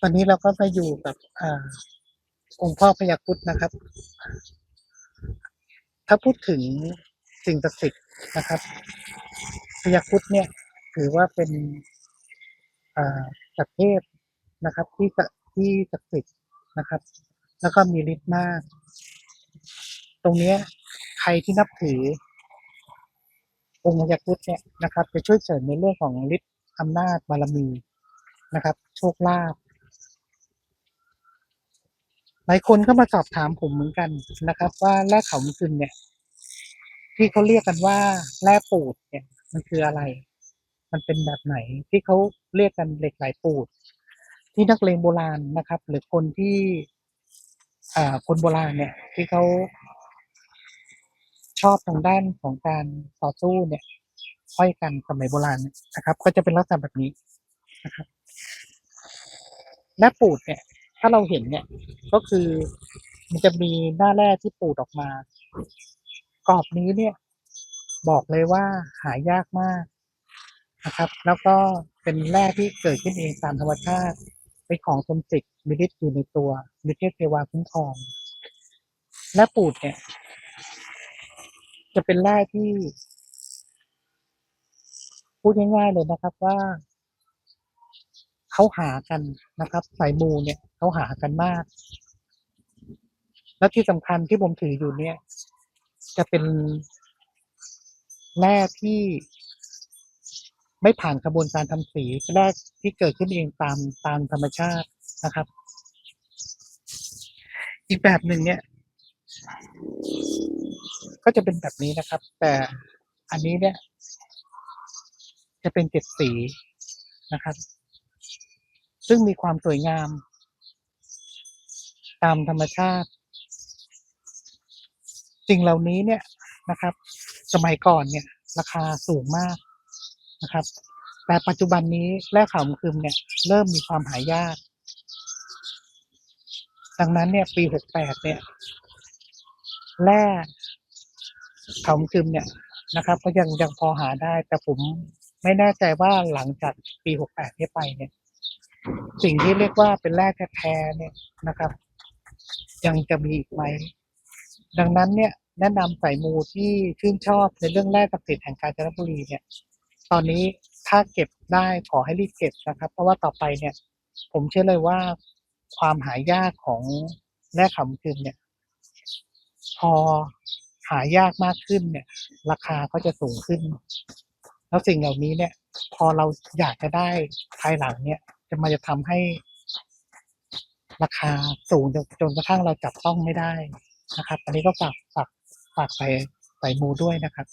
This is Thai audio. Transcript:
ตอนนี้เราก็มาอยู่กับอ่าองค์พ่อพญาคุดนะครับ ถ้าพูดถึงสิ่งศักดิ์สิทธิ์นะครับพญาคุดเนี่ย ถือว่าเป็นอ่าสัตว์เทพนะครับ ที่ที่ศักดิ์สิทธิ์นะครับ แล้วก็มีฤทธิ์มาก ตรงเนี้ยใครที่นับถือ องค์พญาคุดเนี่ยนะครับ จะช่วยเสริมในเรื่องของฤทธิ์อำนาจบารมีนะครับ โชคลาภ หลายคนก็มาสอบถามผมเหมือนกันนะครับ ว่าแร่เขามุซึนเนี่ย ที่เขาเรียกกันว่าแร่ปูดเนี่ย มันคืออะไร มันเป็นแบบไหนที่เขาเรียกกันเหล็กไหลปูด ที่นักเลงโบราณนะครับ หรือคนที่อ่าคนโบราณเนี่ย ที่เขาชอบทางด้านของการต่อสู้เนี่ยห้อยกันสมัยโบราณนะครับ ก็จะเป็นลักษณะแบบนี้นะครับแร่ปูดเนี่ยาเราเห็นเนี่ย ก็คือมันจะมีหน้าแร่ที่ปูดออกมา กรอบนี้เนี่ย บอกเลยว่าหายากมากนะครับ แล้วก็เป็นแร่ที่เกิดขึ้นเองตามธรรมชาติเป็นของสิทธิ์มีฤทธิ์อยู่ในตัวมีเทพเทวาคุ้มครองแร่ปูดเนี่ย จะเป็นแร่ที่ พูดง่ายๆเลยนะครับว่า เขาหากันนะครับสายมูเนี่ยเขาหากันมาก แล้วที่สำคัญที่ผมถืออยู่เนี่ย จะเป็นแร่ที่ไม่ผ่านกระบวนการทำสีแร่ที่เกิดขึ้นเองตามตามธรรมชาตินะครับ อีกแบบหนึ่งเนี่ย ก็จะเป็นแบบนี้นะครับ แต่อันนี้เนี่ย จะเป็นเจ็ดสีนะครับ ซึ่งมีความสวยงาม ตามธรรมชาติสิ่งเหล่านี้เนี่ยนะครับ สมัยก่อนเนี่ย ราคาสูงมากนะครับ แต่ปัจจุบันนี้แร่ขาวคึมเนี่ย เริ่มมีความหายาก ดังนั้นเนี่ยปีหกแปดเนี่ยแร่ขาวคึมเนี่ยนะครับ ก็ยังยังพอหาได้ แต่ผมไม่แน่ใจว่าหลังจากปีหกแปดนี้ไปเนี่ย สิ่งที่เรียกว่าเป็นแร่แท้ๆเนี่ยนะครับ ยังจะมีอีกไหม ดังนั้นเนี่ยแนะนำสายมูที่ชื่นชอบในเรื่องแร่ศักดิ์สิทธิ์แห่งกาญจนบุรีเนี่ย ตอนนี้ถ้าเก็บได้ขอให้รีบเก็บนะครับ เพราะว่าต่อไปเนี่ย ผมเชื่อเลยว่าความหายากของแร่ขาวคืนเนี่ย พอหายากมากขึ้นเนี่ย ราคาก็จะสูงขึ้น แล้วสิ่งเหล่านี้เนี่ย พอเราอยากจะได้ภายหลังเนี่ย จะมาจะทำให้ราคาสูงจนจนกระทั่งเราจับต้องไม่ได้นะครับ อันนี้ก็ฝากฝากฝากใส่ใส่มูด้วยนะครับ